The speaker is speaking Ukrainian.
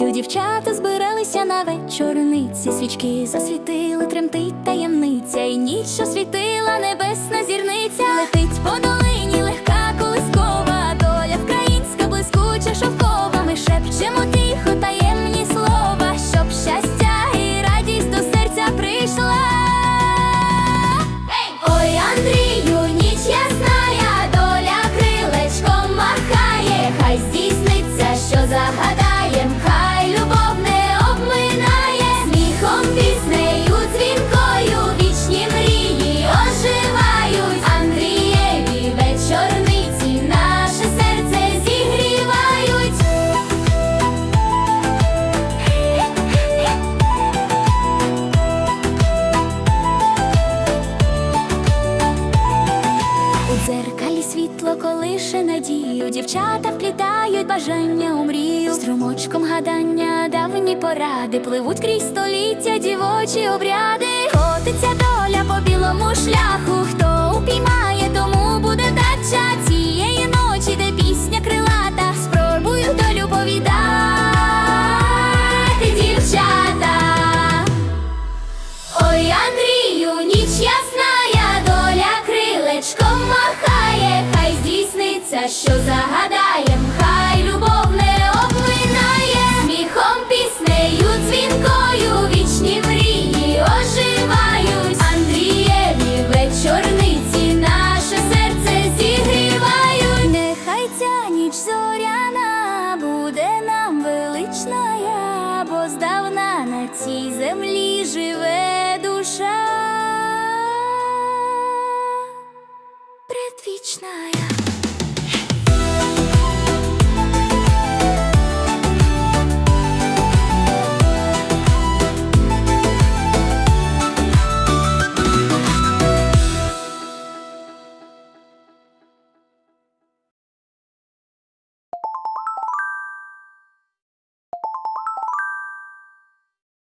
Митцю дівчата збиралися на вечорниці, свічки засвітили, тремтить таємниця. і ні Мрію дівчата вплітають бажання у мрію. Струмочком гадання, давні поради. Пливуть крізь століття, дівочі обряди, котиться доля по білому шляху. зоряна буде нам велична, бо здавна на цій землі живе душа предвічна.